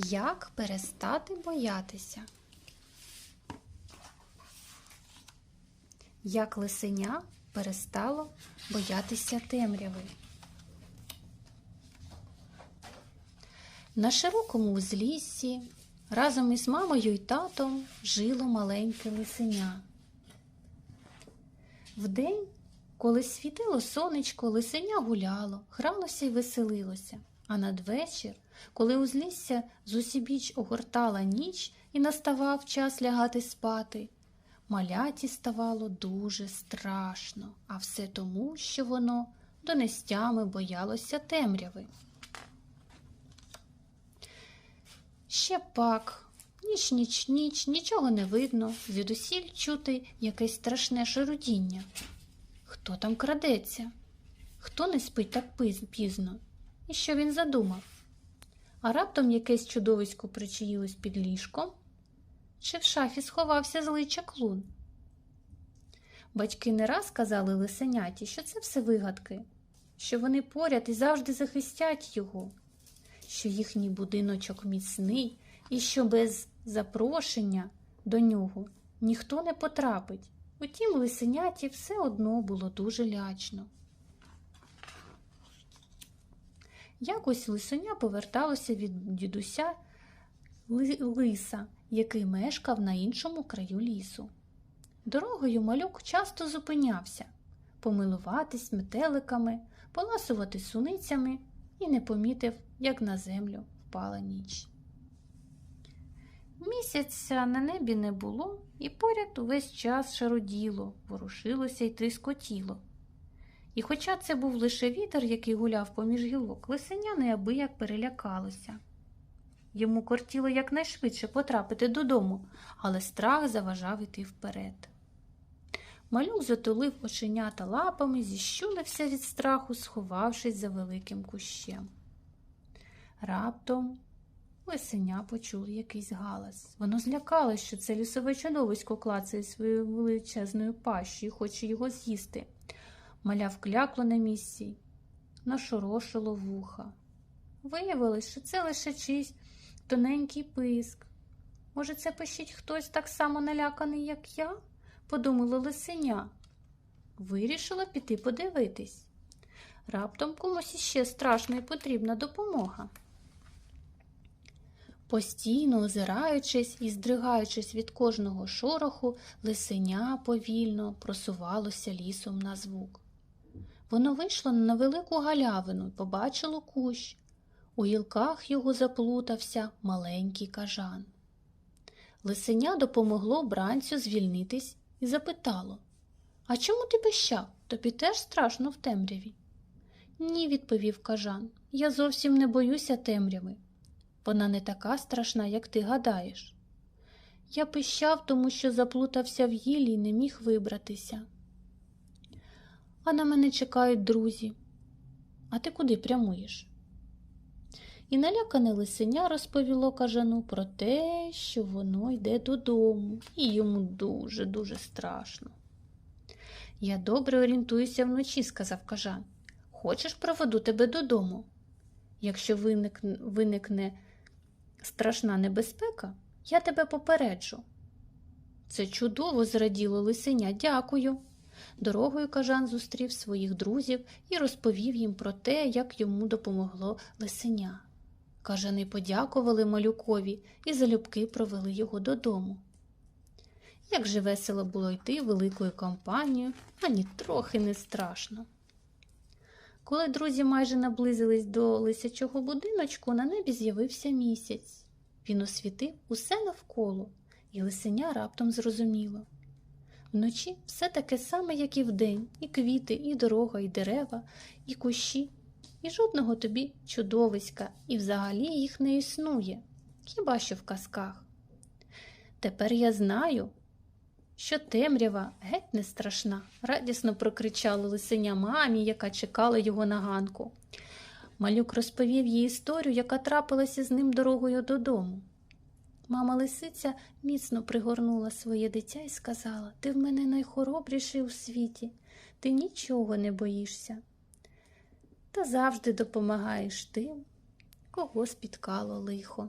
Як перестати боятися? Як лисеня перестало боятися темряви? На широкому узліссі разом із мамою і татом жило маленьке лисеня. Вдень, коли світило сонечко, лисеня гуляло, гралося й веселилося. А надвечір, коли узлісся зусібіч огортала ніч і наставав час лягати спати, маляті ставало дуже страшно, а все тому, що воно донестями боялося темряви. Ще пак, ніч, ніч, ніч, нічого не видно, звідусіль чути якесь страшне шарудіння. Хто там крадеться? Хто не спить так пізно? І що він задумав? А раптом якесь чудовисько причаїлось під ліжком? Чи в шафі сховався злий чаклун? Батьки не раз казали лисеняті, що це все вигадки, що вони поряд і завжди захистять його, що їхній будиночок міцний і що без запрошення до нього ніхто не потрапить. Утім, лисеняті все одно було дуже лячно. Якось лисеня поверталося від дідуся лиса, який мешкав на іншому краю лісу. Дорогою малюк часто зупинявся помилуватись метеликами, поласувати суницями і не помітив, як на землю впала ніч. Місяця на небі не було, і поряд увесь час шароділо, ворушилося й тріскотіло. І хоча це був лише вітер, який гуляв поміж гілок, лисеня неабияк перелякалося. Йому кортіло якнайшвидше потрапити додому, але страх заважав іти вперед. Малюк затулив оченята лапами, зіщулився від страху, сховавшись за великим кущем. Раптом лисеня почули якийсь галас. Воно злякалось, що це лісове чудовисько клацає своєю величезною пащею і хоче його з'їсти. Маля вклякло на місці, нашорошило вуха. Виявилось, що це лише чийсь тоненький писк. Може, це пищить хтось так само наляканий, як я? подумала лисеня. Вирішила піти подивитись. Раптом комусь іще страшно і потрібна допомога. Постійно озираючись і здригаючись від кожного шороху, лисеня повільно просувалося лісом на звук. Воно вийшло на велику галявину і побачило кущ. У гілках його заплутався маленький кажан. Лисеня допомогло бранцю звільнитись і запитало А чому ти пищав? Тобі теж страшно в темряві? Ні, відповів кажан. Я зовсім не боюся темряви. Вона не така страшна, як ти гадаєш. Я пищав, тому що заплутався в гілі і не міг вибратися. А на мене чекають друзі. А ти куди прямуєш? І налякане лисеня розповіло кажану про те, що воно йде додому, і йому дуже-дуже страшно. Я добре орієнтуюся вночі, сказав кажан. Хочеш, проведу тебе додому? Якщо виникне, страшна небезпека, я тебе попереджу. Це чудово зраділо лисеня, дякую. Дорогою кажан зустрів своїх друзів і розповів їм про те, як йому допомогло лисеня. Кажани подякували малюкові і залюбки провели його додому. Як же весело було йти великою компанією, ані трохи не страшно. Коли друзі майже наблизились до лисячого будиночку, на небі з'явився місяць. Він освітив усе навколо, і лисеня раптом зрозуміло. Вночі все таке саме, як і вдень, і квіти, і дорога, і дерева, і кущі, і жодного тобі чудовиська, і взагалі їх не існує, хіба що в казках. Тепер я знаю, що темрява геть не страшна, радісно прокричала лисеня мамі, яка чекала його на ганку. Малюк розповів їй історію, яка трапилася з ним дорогою додому. Мама лисиця міцно пригорнула своє дитя і сказала Ти в мене найхоробріший у світі, ти нічого не боїшся. Та завжди допомагаєш тим, кого спіткало лихо.